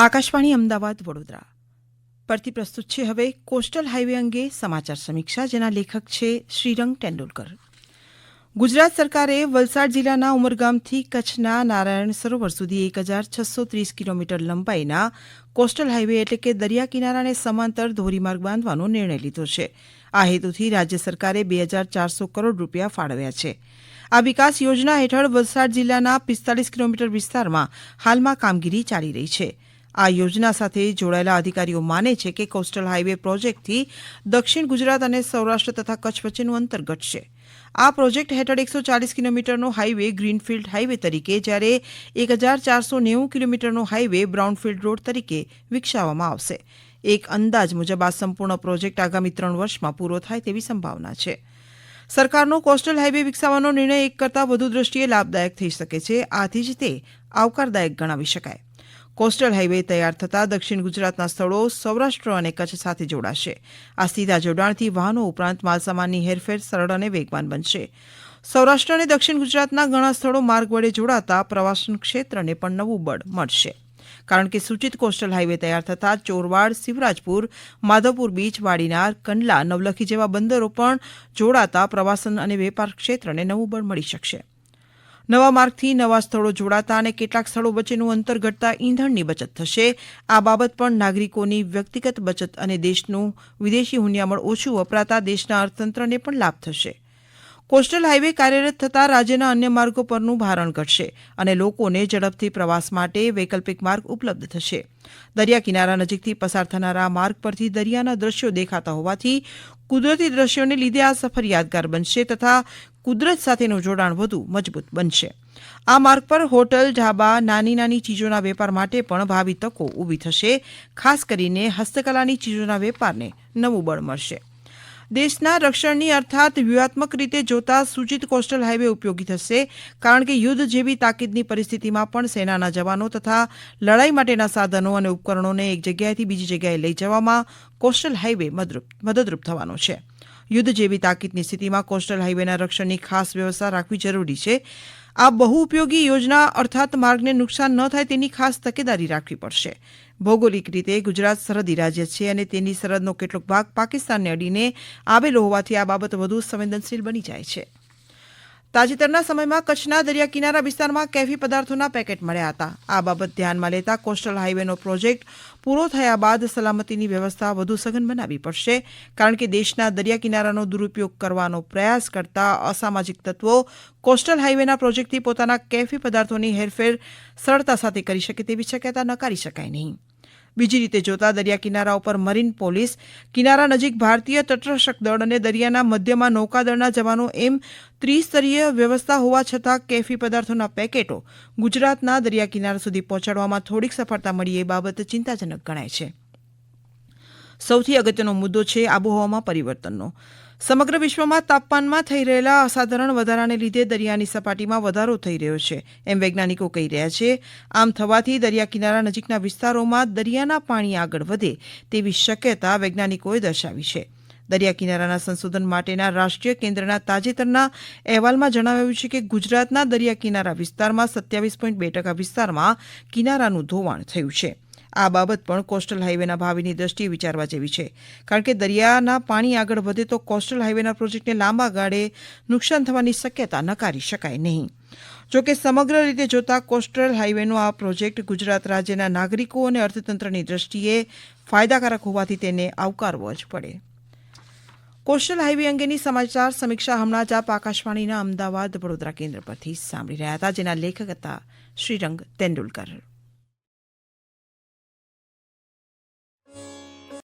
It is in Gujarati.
આકાશવાણી અમદાવાદ, વડોદરા. પરથી પ્રસ્તુત છે હવે કોસ્ટલ હાઇવે અંગે સમાચાર સમીક્ષા, જેના લેખક છે શ્રીરંગ તેંડુલકર. ગુજરાત સરકારે વલસાડ જિલ્લાના ઉમરગામથી કચ્છના નારાયણ સરોવર સુધી એક હજાર છસો ત્રીસ કિલોમીટર લંબાઈના કોસ્ટલ હાઇવે એટલે કે દરિયા કિનારાને સમાંતર ધોરીમાર્ગ બાંધવાનો નિર્ણય લીધો છે. આ હેતુથી રાજ્ય સરકારે બે હજાર ચારસો કરોડ રૂપિયા ફાળવ્યા છે. આ વિકાસ યોજના હેઠળ વલસાડ જિલ્લાના પિસ્તાલીસ કિલોમીટર વિસ્તારમાં હાલમાં કામગીરી ચાલી રહી છે. આ યોજના સાથે જોડાયેલા અધિકારીઓ માને છે કે કોસ્ટલ હાઇવે પ્રોજેક્ટથી દક્ષિણ ગુજરાત અને સૌરાષ્ટ્ર તથા કચ્છ વચ્ચેનું અંતર ઘટશે. આ પ્રોજેક્ટ હેઠળ એકસો ચાલીસ કિલોમીટરનો હાઇવે ગ્રીનફિલ્ડ હાઇવે તરીકે, જ્યારે એક હજાર ચારસો નેવું કિલોમીટરનો હાઇવે બ્રાઉનફિલ્ડ રોડ તરીકે વિકસાવવામાં આવશે. એક અંદાજ મુજબ આ સંપૂર્ણ પ્રોજેક્ટ આગામી ત્રણ વર્ષમાં પૂરો થાય તેવી સંભાવના છે. સરકારનો કોસ્ટલ હાઇવે વિકસાવવાનો નિર્ણય એક કરતાં વધુ દ્રષ્ટિએ લાભદાયક થઈ શકે છે. આથી જ તે આવકારદાયક ગણાવી શકાય. કોસ્ટલ હાઇવે તૈયાર થતાં દક્ષિણ ગુજરાતના સ્થળો સૌરાષ્ટ્ર અને કચ્છ સાથે જોડાશે. આ સીધા જોડાણથી વાહનો ઉપરાંત માલસામાનની હેરફેર સરળ અને વેગવાન બનશે. સૌરાષ્ટ્ર અને દક્ષિણ ગુજરાતના ઘણા સ્થળો માર્ગ વડે જોડાતા પ્રવાસન ક્ષેત્રને પણ નવું બળ મળશે. કારણ કે સૂચિત કોસ્ટલ હાઇવે તૈયાર થતાં ચોરવાડ, શિવરાજપુર, માધવપુર બીચ, વાડીનાર, કંડલા, નવલખી જેવા બંદરો પણ જોડાતા પ્રવાસન અને વેપાર ક્ષેત્રને નવું બળ મળી શકશે. નવા માર્ગથી નવા સ્થળો જોડાતા અને કેટલાક સ્થળો વચ્ચેનું અંતર ઘટતા ઈંધણની બચત થશે. આ બાબત પણ નાગરિકોની વ્યક્તિગત બચત અને દેશનું વિદેશી હુંડિયામણ ઓછું વપરાતા દેશના અર્થતંત્રને પણ લાભ થશે. કોસ્ટલ હાઇવે કાર્યરત થતાં રાજ્યના અન્ય માર્ગો પરનું ભારણ ઘટશે અને લોકોને ઝડપથી પ્રવાસ માટે વૈકલ્પિક માર્ગ ઉપલબ્ધ થશે. દરિયા કિનારા નજીકથી પસાર થનારા માર્ગ પરથી દરિયાના દ્રશ્યો દેખાતા હોવાથી કુદરતી દ્રશ્યોને લીધે આ સફર યાદગાર બનશે તથા કુદરત સાથેનું જોડાણ વધુ મજબૂત બનશે. આ માર્ગ પર હોટલ, ઢાબા નાની નાની ચીજોના વેપાર માટે પણ ભાવિ તકો ઊભી થશે. ખાસ કરીને હસ્તકલાની ચીજોના વેપારને નવું બળ મળશે. દેશના રક્ષણની અર્થાત વ્યૂહાત્મક રીતે જોતા સૂચિત કોસ્ટલ હાઇવે ઉપયોગી થશે, કારણ કે યુદ્ધ જેવી તાકીદની પરિસ્થિતિમાં પણ સેનાના જવાનો તથા લડાઈ માટેના સાધનો અને ઉપકરણોને એક જગ્યાએથી બીજી જગ્યાએ લઈ જવામાં કોસ્ટલ હાઇવે મદદરૂપ થવાનો છે. યુદ્ધ જેવી તાકીદની સ્થિતિમાં કોસ્ટલ હાઇવેના રક્ષણની ખાસ વ્યવસ્થા રાખવી જરૂરી છે. આ બહુ ઉપયોગી યોજના અર્થાત માર્ગને નુકસાન ન થાય તેની ખાસ તકેદારી રાખવી પડશે. ભૌગોલિક રીતે ગુજરાત સરહદી રાજ્ય છે અને તેની સરહદનો કેટલોક ભાગ પાકિસ્તાનને અડીને આવેલો હોવાથી આ બાબત વધુ સંવેદનશીલ બની જાય છે. તાજેતરના સમયમાં કચ્છના દરિયા કિનારા વિસ્તારમાં કેફી પદાર્થોના પેકેટ મળ્યા હતા. આ બાબત ધ્યાનમાં લેતા કોસ્ટલ હાઇવેનો પ્રોજેક્ટ પૂરો થયા બાદ સલામતીની વ્યવસ્થા વધુ સઘન બનાવવી પડશે, કારણ કે દેશના દરિયા કિનારાનો દુરુપયોગ કરવાનો પ્રયાસ કરતા અસામાજિક તત્વો કોસ્ટલ હાઇવેના પ્રોજેક્ટથી પોતાના કેફી પદાર્થોની હેરફેર સરળતા સાથે કરી શકે તેવી શક્યતા નકારી શકાય નહીં. બીજી રીતે જોતા દરિયા કિનારા ઉપર મરીન પોલીસ, કિનારા નજીક ભારતીય તટરક્ષક દળ અને દરિયાના મધ્યમાં નૌકાદળના જવાનો એમ ત્રિસ્તરીય વ્યવસ્થા હોવા છતાં કેફી પદાર્થોના પેકેટો ગુજરાતના દરિયા કિનારા સુધી પહોંચાડવામાં થોડીક સફળતા મળી એ બાબત ચિંતાજનક ગણાય છે. સૌથી અગત્યનો મુદ્દો છે આબોહવામાં પરિવર્તનનો. સમગ્ર વિશ્વમાં તાપમાનમાં થઈ રહેલા અસાધારણ વધારાને લીધે દરિયાની સપાટીમાં વધારો થઈ રહ્યો છે. એમ વૈજ્ઞાનિકો કહી રહ્યા છે, આમ થવાથી દરિયા કિનારા નજીકના વિસ્તારોમાં દરિયાના પાણી આગળ વધે તેવી શક્યતા વૈજ્ઞાનિકોએ દર્શાવી છે. દરિયા કિનારાના સંશોધન માટેના રાષ્ટ્રીય કેન્દ્રના તાજેતરના અહેવાલમાં જણાવાયું છે કે ગુજરાતના દરિયા કિનારા વિસ્તારમાં સત્યાવીસ પોઈન્ટ બે ટકા વિસ્તારમાં કિનારાનું ધોવાણ થયું છે. આ બાબત પણ કોસ્ટલ હાઇવેના ભાવિની દ્રષ્ટિએ વિચારવા જેવી છે. કારણ કે દરિયાના પાણી આગળ વધે તો કોસ્ટલ હાઇવેના પ્રોજેક્ટને લાંબા ગાળે નુકસાન થવાની શક્યતા નકારી શકાય નહીં. જોકે સમગ્ર રીતે જોતા કોસ્ટલ હાઇવેનો આ પ્રોજેક્ટ ગુજરાત રાજ્યના નાગરિકો અને અર્થતંત્રની દ્રષ્ટિએ ફાયદાકારક હોવાથી તેને આવકારવો જ પડે. કોસ્ટલ હાઇવે અંગેની સમાચાર સમીક્ષા હમણાં જ આપ આકાશવાણીના અમદાવાદ વડોદરા કેન્દ્ર પરથી સાંભળી રહ્યા હતા, જેના લેખક હતા શ્રીરંગ તેંડુલકર.